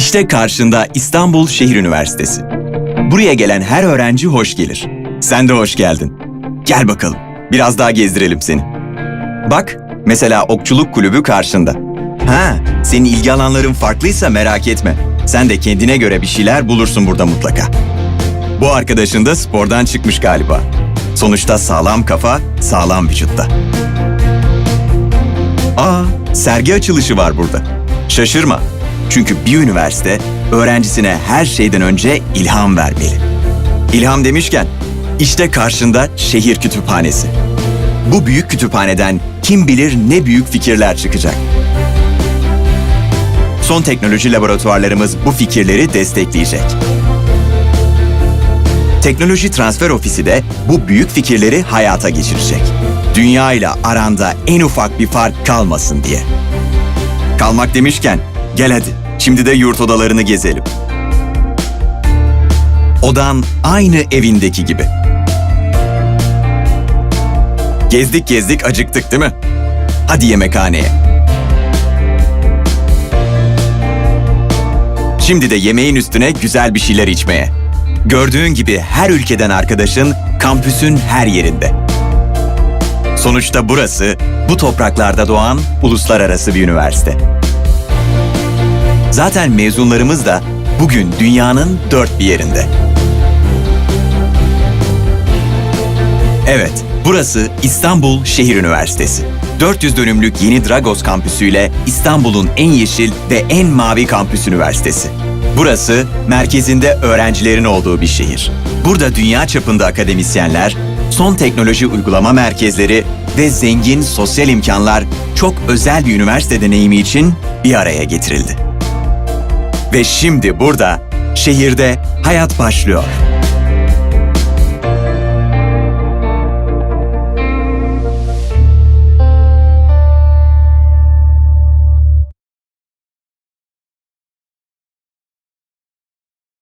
İşte karşında İstanbul Şehir Üniversitesi. Buraya gelen her öğrenci hoş gelir. Sen de hoş geldin. Gel bakalım, biraz daha gezdirelim seni. Bak, mesela okçuluk kulübü karşında. Ha, senin ilgi alanların farklıysa merak etme. Sen de kendine göre bir şeyler bulursun burada mutlaka. Bu arkadaşın da spordan çıkmış galiba. Sonuçta sağlam kafa, sağlam vücutta. Aa, sergi açılışı var burada. Şaşırma. Çünkü bir üniversite öğrencisine her şeyden önce ilham vermeli. İlham demişken, işte karşında şehir kütüphanesi. Bu büyük kütüphaneden kim bilir ne büyük fikirler çıkacak. Son teknoloji laboratuvarlarımız bu fikirleri destekleyecek. Teknoloji Transfer Ofisi de bu büyük fikirleri hayata geçirecek. Dünya ile aranda en ufak bir fark kalmasın diye. Kalmak demişken gel hadi şimdi de yurt odalarını gezelim. Odan aynı evindeki gibi. Gezdik gezdik acıktık değil mi? Hadi yemekhaneye. Şimdi de yemeğin üstüne güzel bir şeyler içmeye. Gördüğün gibi her ülkeden arkadaşın kampüsün her yerinde. Sonuçta burası bu topraklarda doğan uluslararası bir üniversite. Zaten mezunlarımız da bugün dünyanın dört bir yerinde. Evet, burası İstanbul Şehir Üniversitesi. 400 dönümlük Yeni Dragos kampüsüyle İstanbul'un en yeşil ve en mavi kampüs üniversitesi. Burası merkezinde öğrencilerin olduğu bir şehir. Burada dünya çapında akademisyenler, son teknoloji uygulama merkezleri ve zengin sosyal imkanlar çok özel bir üniversite deneyimi için bir araya getirildi. Ve şimdi burada, şehirde hayat başlıyor.